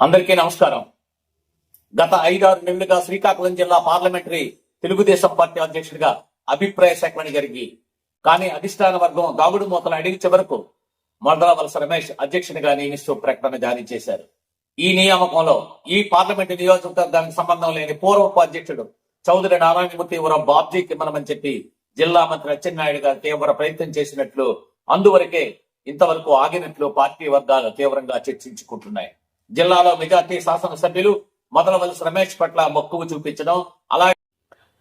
అందరికీ నమస్కారం. గత ఐదారు నెలలుగా శ్రీకాకుళం జిల్లా పార్లమెంటరీ తెలుగుదేశం పార్టీ అధ్యక్షుడిగా అభిప్రాయ సేకరణ జరిగి కానీ అధిష్టాన వర్గం దాగుడు మూతలు అడిగి చివరకు మండల వలస రమేష్ అధ్యక్షునిగా నియమిస్తూ ప్రకటన జారీ చేశారు. ఈ నియామకంలో ఈ పార్లమెంటు నియోజకవర్గానికి సంబంధం లేని పూర్వపు అధ్యక్షుడు చౌదరి నారాయణమూర్తి వరం బాబ్జీకి మనమని చెప్పి జిల్లా మంత్రి అచ్చెన్నాయుడు గారు తీవ్ర ప్రయత్నం చేసినట్లు అందువరకే ఇంతవరకు ఆగినట్లు పార్టీ వర్గాలు తీవ్రంగా చర్చించుకుంటున్నాయి. జిల్లాలో మెజార్టీ శాసనసభ్యులు మొదలవలసి రమేష్ పట్ల మక్కువ చూపించడం అలాగే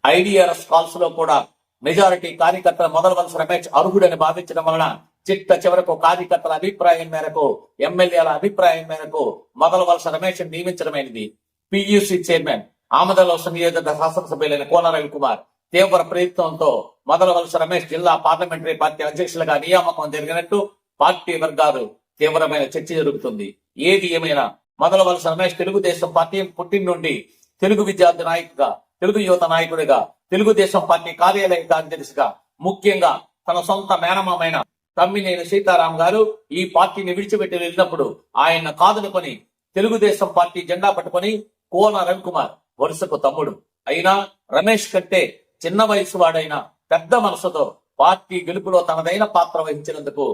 ఐడిఆర్ఎస్ కాల్స్లో కూడా మెజారిటీ కార్యకర్తల మొదల వలస రమేష్ అర్హుడని భావించడం వలన చిట్ట చివరకు కార్యకర్తల అభిప్రాయం మేరకు ఎమ్మెల్యేల అభిప్రాయం మేరకు మొదలవలస రమేష్ నియమించడమైనది పియూసి చైర్మన్ ఆమదలోస నియోజక శాసనసభ్యులైన కోన రవికుమార్ తీవ్ర ప్రయత్నంతో మొదలవలస రమేష్ జిల్లా పార్లమెంటరీ పార్టీ అధ్యక్షులుగా నియామకం జరిగినట్టు పార్టీ వర్గాలు తీవ్రమైన చర్చ జరుగుతుంది. ఏది ఏమైనా మొదలవలస రమేష్ తెలుగుదేశం పార్టీ పుట్టిన నుండి తెలుగు విద్యార్థి నాయకుడిగా తెలుగు యువత నాయకుడిగా తెలుగుదేశం పార్టీ కార్యాలయ కార్యదర్శిగా ముఖ్యంగా తన సొంత మేనమామైన తమ్మినేని సీతారాం గారు ఈ పార్టీని విడిచిపెట్టి వెళ్ళినప్పుడు ఆయన కాదనుకొని తెలుగుదేశం పార్టీ జెండా పట్టుకొని కోన రవికుమార్ వరుసకు తమ్ముడు. అయినా రమేష్ కంటే చిన్న వయసు వాడైన పెద్ద మనసుతో పార్టీ గెలుపులో తనదైన పాత్ర వహించినందుకు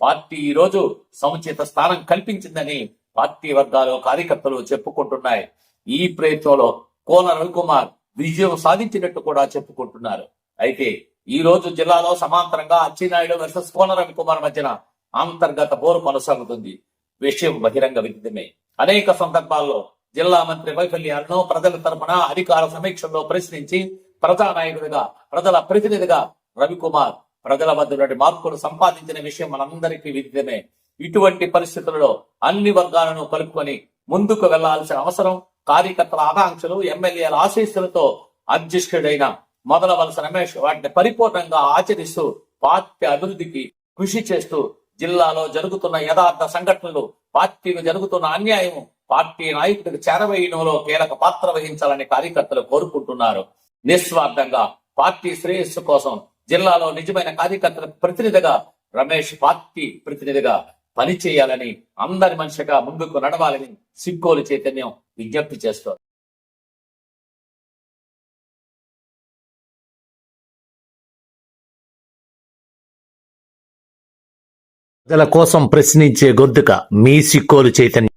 పార్టీ ఈ రోజు సముచిత స్థానం కల్పించిందని పార్టీ వర్గాలు కార్యకర్తలు చెప్పుకుంటున్నాయి. ఈ ప్రయత్నంలో కోన రవికుమార్ విజయం సాధించినట్టు కూడా చెప్పుకుంటున్నారు. అయితే ఈ రోజు జిల్లాలో సమాంతరంగా అచ్చినాయుడు వర్సెస్ కోన రవికుమార్ మధ్యన అంతర్గత పోరు కొనసాగుతుంది. విషయం బహిరంగ విదితమే. అనేక సందర్భాల్లో జిల్లా మంత్రి వైఫల్యాలను ప్రజల తరపున అధికార సమీక్షల్లో ప్రశ్నించి ప్రజానాయకుడిగా ప్రజల ప్రతినిధిగా రవికుమార్ ప్రజల మధ్య నుండి మార్పులు సంపాదించిన విషయం మనందరికీ విద్యమే ఇటువంటి పరిస్థితులలో అన్ని వర్గాలను కలుపుకొని ముందుకు వెళ్ళాల్సిన అవసరం కార్యకర్తల ఆకాంక్షలు ఎమ్మెల్యేల ఆశీస్సులతో అధ్యక్షుడైన మొదల వలస రమేష్ వాటిని పరిపూర్ణంగా ఆచరిస్తూ పార్టీ అభివృద్ధికి కృషి చేస్తూ జిల్లాలో జరుగుతున్న యథార్థ సంఘటనలు పార్టీకి జరుగుతున్న అన్యాయం పార్టీ నాయకుడికి చేరవేయడంలో కీలక పాత్ర వహించాలని కార్యకర్తలు కోరుకుంటున్నారు. నిస్వార్థంగా పార్టీ శ్రేయస్సు కోసం జిల్లాలో నిజమైన కార్యకర్తల ప్రతినిధిగా రమేష్ పార్టీ ప్రతినిధిగా పనిచేయాలని అందరి మనిషిగా ముందుకు నడవాలని సిక్కోలు చైతన్యం విజ్ఞప్తి చేస్తోంది. ప్రజల కోసం ప్రశ్నించే గొంతుక మీ సిక్కోలు చైతన్యం.